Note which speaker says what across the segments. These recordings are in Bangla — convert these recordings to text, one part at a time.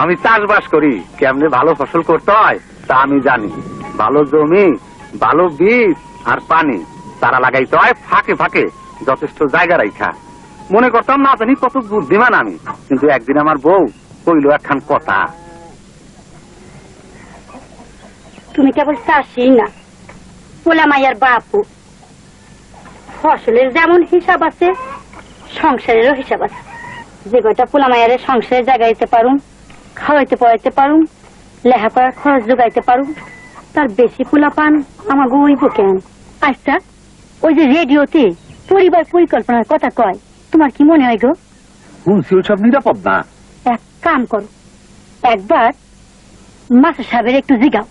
Speaker 1: আমি চাষবাস করি। কেমনে ভালো ফসল করতে হয়, তা আমি জানি। ভালো জমি, ভালো বীজ আর পানি, তারা লাগাইতে হয় ফাঁকে ফাঁকে, যথেষ্ট জায়গা রাখা মনে করতাম না জানি কত বুদ্ধিমান আমি, কিন্তু একদিন আমার বউ কইল একখান কথা।
Speaker 2: তুমি কেবল চাষি না, পোলা মাইয়ার বাপু। ফসলের যেমন হিসাব আছে, সংসারেরও হিসাব আছে। যে কয়টা পোলা মাইয়ারে সংসারে জাগাইতে পারুম খাওয়াইতে পড়াইতে পারুম লেখাপড়ার খরচ যোগাইতে পারুম তার বেশি পোলা পান আমাকে ওইব কেন? আচ্ছা ওই যে রেডিওতে পরিবার পরিকল্পনার কথা কয় তোমার কি মনে হয় গো?
Speaker 1: শুনছি ওইসব নিরাপদ না?
Speaker 2: এক কাম করো একবার সাহেবের একটু জিগাও।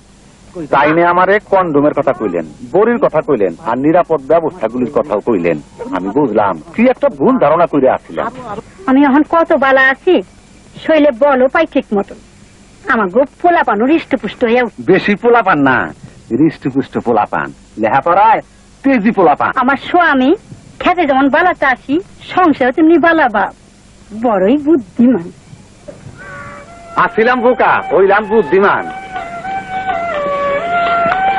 Speaker 1: তাইনে আমারে কন্ডোমের কথা কইলেন বড়ির কথা কইলেন আর নিরাপদ ব্যবস্থাগুলির কথাও কইলেন। আমি বুঝলাম কি একটা ভুল ধারণা কইরে আসছিলাম
Speaker 2: আমি এখন কত বালা আছি শৈলে বলও পাই ঠিক মতো আমার গো পোলা পানো হৃষ্টপুষ্ট হয়ে উঠছে।
Speaker 1: বেশি পোলা পান না হৃষ্টপুষ্ট পোলা পান লেহাপড়ায় তেজি পোলা পান
Speaker 2: আমার স্বামী খেতে যেমন বালা চাষি সংসারে তেমনি বালা বাপ। বড়ই বুদ্ধিমান।
Speaker 1: আসছিলাম বোকা হইলাম বুদ্ধিমান।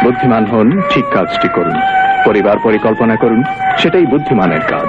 Speaker 3: বুদ্ধিমান হন ঠিক কাজটি করুন। পরিবার পরিকল্পনা করুন সেটাই বুদ্ধিমানের কাজ।